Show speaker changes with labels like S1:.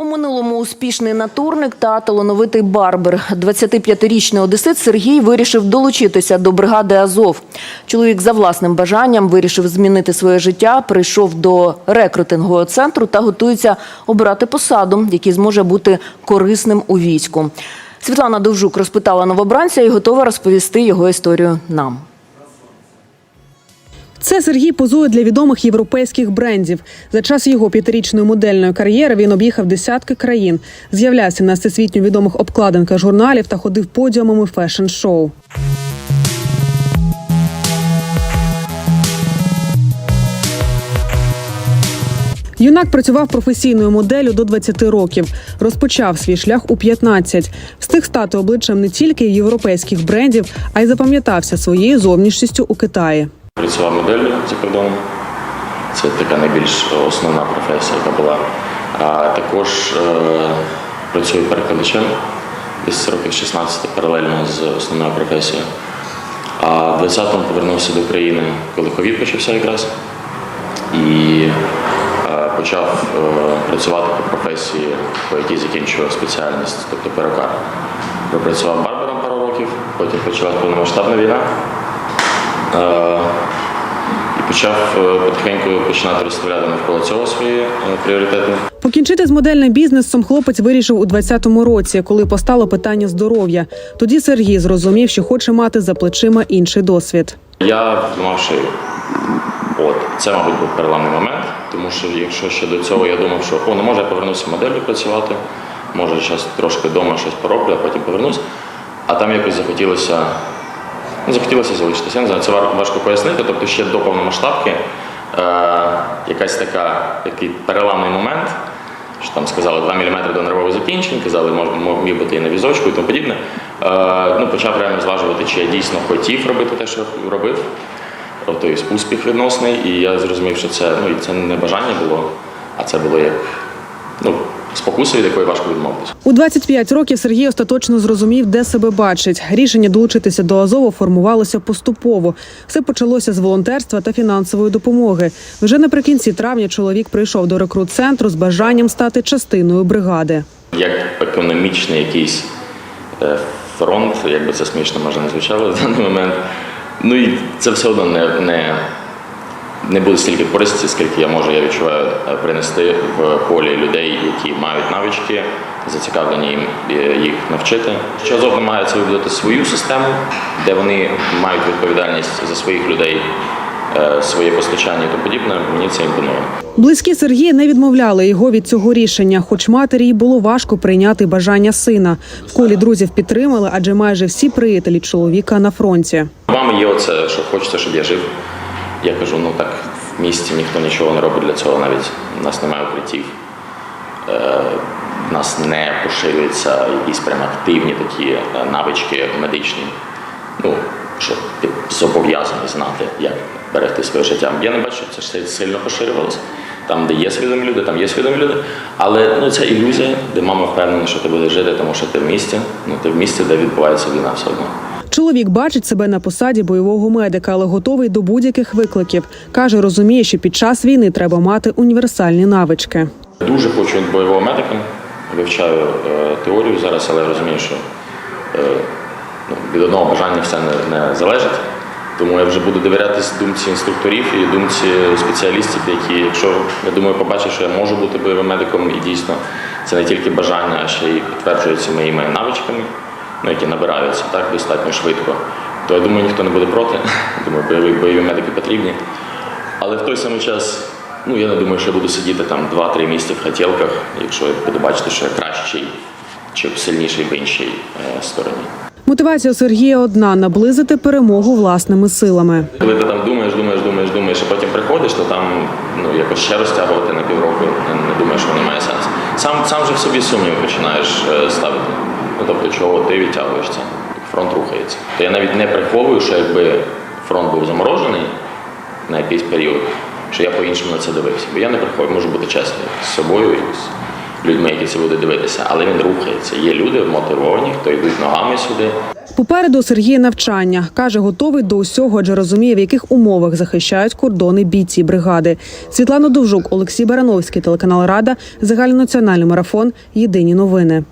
S1: У минулому успішний натурник та талановитий барбер. 25-річний одесит Сергій вирішив долучитися до бригади Азов. Чоловік за власним бажанням вирішив змінити своє життя, прийшов до рекрутингового центру та готується обирати посаду, який зможе бути корисним у війську. Світлана Довжук розпитала новобранця і готова розповісти його історію нам.
S2: Це Сергій позує для відомих європейських брендів. За час його п'ятирічної модельної кар'єри він об'їхав десятки країн, з'являвся на всесвітньо відомих обкладинках журналів та ходив подіумами фешн-шоу. Юнак працював професійною моделлю до 20 років. Розпочав свій шлях у 15. Встиг стати обличчям не тільки європейських брендів, а й запам'ятався своєю зовнішністю у Китаї.
S3: Працював моделлю за кордоном. Це така найбільш основна професія, яка була. А також е, працюю перекладачем десь років 16 паралельно з основною професією. А в 20-му повернувся до України, коли ковід почався якраз. І е, почав е, працювати по професії, по якій закінчував спеціальність, тобто перукар. Пропрацював барбером пару років, потім почалась повномасштабна війна. Е, І почав е, потихеньку починати розставляти навколо цього свої е, пріоритети.
S2: Покінчити з модельним бізнесом хлопець вирішив у 20-му році, коли постало питання здоров'я. Тоді Сергій зрозумів, що хоче мати за плечима інший досвід.
S3: Я думав, що от це, мабуть, був переламний момент, тому що якщо ще до цього я думав, що о, ну може я повернуся моделлю працювати, може зараз трошки вдома щось пороблю, а потім повернусь. А там якось захотілося, захотілося залишитися. Я не знаю, це важко пояснити. Тобто ще до повномасштабки е, якась така, такий переламний момент, що там сказали 2 мм до нервових закінчень, казали, мож, міг бути і на візочку і тому подібне. Е, ну, почав реально зважувати, чи я дійсно хотів робити те, що робив. Тобто успіх відносний, і я зрозумів, що це, ну, і це не бажання було, а це було як ну, спокуса, від якої важко відмовитися.
S2: У 25 років Сергій остаточно зрозумів, де себе бачить. Рішення долучитися до Азову формувалося поступово. Все почалося з волонтерства та фінансової допомоги. Вже наприкінці травня чоловік прийшов до рекрут-центру з бажанням стати частиною бригади.
S3: Як економічний якийсь е, фронт, як би це смішно може не звучало в даний момент. Ну і це все одно не, не, не буде стільки користі, скільки я можу, я відчуваю, е, принести в полі людей, які мають навички, зацікавлені їм е, їх навчити. Що Азов намагається вибудувати свою систему, де вони мають відповідальність за своїх людей, е, своє постачання і тому подібне, мені це імпонує.
S2: Близькі Сергія не відмовляли його від цього рішення, хоч матері й було важко прийняти бажання сина. В колі друзів підтримали, адже майже всі приятелі чоловіка на фронті.
S3: Мами є оце, що хочеться, щоб я жив. Я кажу, ну так, в місті ніхто нічого не робить для цього навіть. У нас немає укриттів. Е, в нас не поширюються якісь прям активні такі е, навички медичні. Ну, що ти зобов'язаний знати, як берегти своє життя. Я не бачу, що це сильно поширювалося. Там, де є свідомі люди, там є свідомі люди. Але ну, це ілюзія, де мама впевнена, що ти будеш жити, тому що ти в місті. Ну, ти в місті, де відбувається війна все одно.
S2: Чоловік бачить себе на посаді бойового медика, але готовий до будь-яких викликів. каже, розуміє, що під час війни треба мати універсальні навички.
S3: Дуже хочу бойового медика, вивчаю е, теорію зараз, але розумію, що е, ну, від одного бажання все не, залежить. Тому я вже буду довірятись думці інструкторів і думці спеціалістів, які, якщо я думаю, побачать, що я можу бути бойовим медиком, і дійсно це не тільки бажання, а ще й підтверджується моїми навичками, ну, які набираються так достатньо швидко, то я думаю, ніхто не буде проти. Думаю, бойові, бойові медики потрібні. Але в той самий час, ну я не думаю, що я буду сидіти там 2-3 місяці в хотілках, якщо я буду бачити, що я кращий чи сильніший в іншій е, стороні.
S2: Мотивація Сергія одна наблизити перемогу власними силами.
S3: Коли ти там думаєш, думаєш, думаєш, думаєш, а потім приходиш, то там ну якось ще розтягувати на півроку, не, думаєш, що воно має сенс. Сам сам же в собі сумніви починаєш е, ставити. Ну тобто, чого ти відтягуєшся, фронт рухається. То я навіть не приховую, що якби фронт був заморожений на якийсь період, що я по-іншому на це дивився. Бо я не приховую, можу бути чесним з собою і з людьми, які це будуть дивитися, але він рухається. Є люди мотивовані, хто йдуть ногами сюди.
S2: Попереду у Сергія навчання каже, готовий до усього, адже розуміє, в яких умовах захищають кордони бійці бригади. Світлана Довжук, Олексій Барановський, телеканал Рада, загальнонаціональний марафон. Єдині новини.